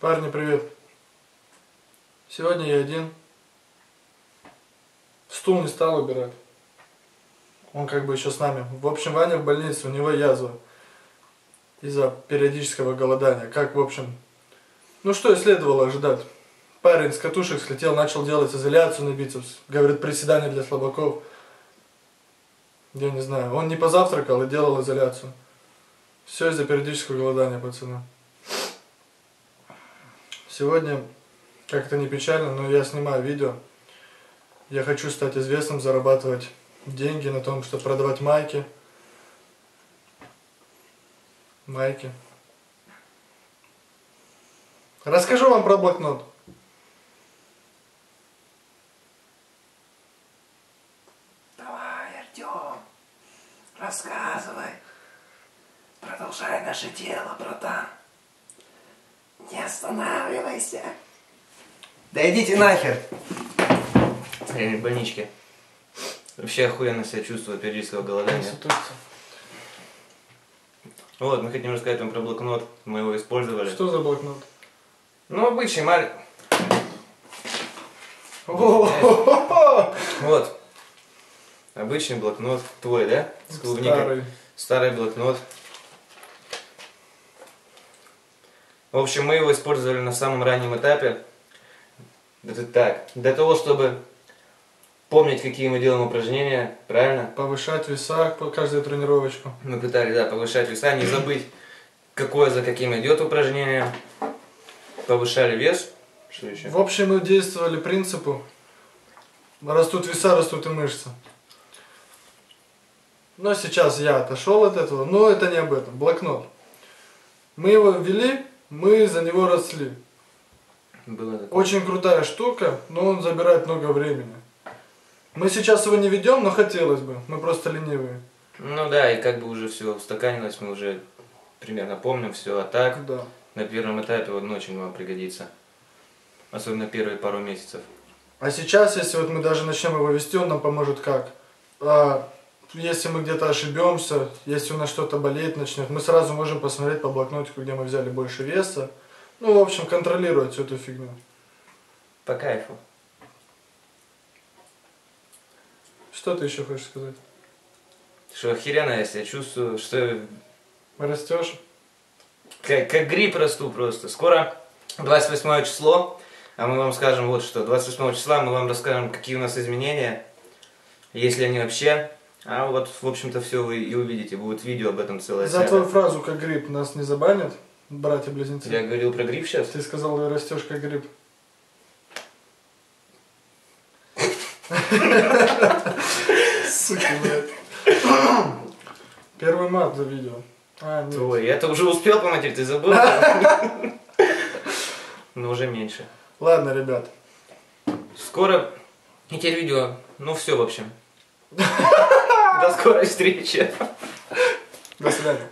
Парни, привет. Сегодня я один. Стул не стал убирать. Он как бы еще с нами. В общем, Ваня в больнице, у него язва. Из-за периодического голодания. Как, в общем, ну что и следовало ожидать. Парень с катушек слетел, начал делать изоляцию на бицепс. Говорит, приседания для слабаков. Я не знаю. Он не позавтракал и делал изоляцию. Все из-за периодического голодания, пацаны. Сегодня, как это не печально, но я снимаю видео. Я хочу стать известным, зарабатывать деньги на том, чтобы продавать майки. Майки. Расскажу вам про блокнот. Давай, Артем, рассказывай. Продолжай наше дело, братан. Не останавливайся. Да идите нахер! Я в больничке. Вообще охуенно себя чувствую периодического голодания. Вот, мы хотим рассказать вам про блокнот. Мы его использовали. Что за блокнот? Ну, обычный маленький. Вот. Обычный блокнот. Твой, да? С клубникой. Старый. Старый блокнот. В общем, мы его использовали на самом раннем этапе. Это так. Для того, чтобы помнить, какие мы делаем упражнения, правильно? Повышать веса по каждую тренировочку. Мы пытались, да, повышать веса, не забыть, какое за каким идет упражнение. Повышали вес. Что еще? В общем, мы действовали принципу растут веса, растут и мышцы. Но сейчас я отошел от этого, но это не об этом. Блокнот. Мы его ввели, мы за него росли. Было такое. Очень крутая штука, но он забирает много времени. Мы сейчас его не ведем, но хотелось бы. Мы просто ленивые. Ну да, и как бы уже все устаканилось, мы уже примерно помним все. А так, Да. на первом этапе он очень вам пригодится. Особенно первые пару месяцев. А сейчас, если вот мы даже начнем его вести, он нам поможет как? А, если мы где-то ошибемся, если у нас что-то болеть начнет, мы сразу можем посмотреть по блокнотику, где мы взяли больше веса. Ну, в общем, контролировать всю эту фигню. По кайфу. Что ты еще хочешь сказать? Что охеренно я себя чувствую, что Растешь? как, как грипп расту просто. Скоро 28 число, а мы вам скажем вот что. 28 числа мы вам расскажем, какие у нас изменения, если они вообще. А вот, в общем-то, все вы и увидите. Будет видео об этом целое. За снято. твою фразу как гриб нас не забанят, братья-близнецы? Я говорил про грипп сейчас? Ты сказал, растешь как гриб. Сука, блядь. Первый мат за видео. А, нет. Ой, я-то уже успел поматерить, ты забыл? Но уже меньше. Ладно, ребят. Скоро и теперь видео. Ну все, в общем. Скорой встречи. До свидания.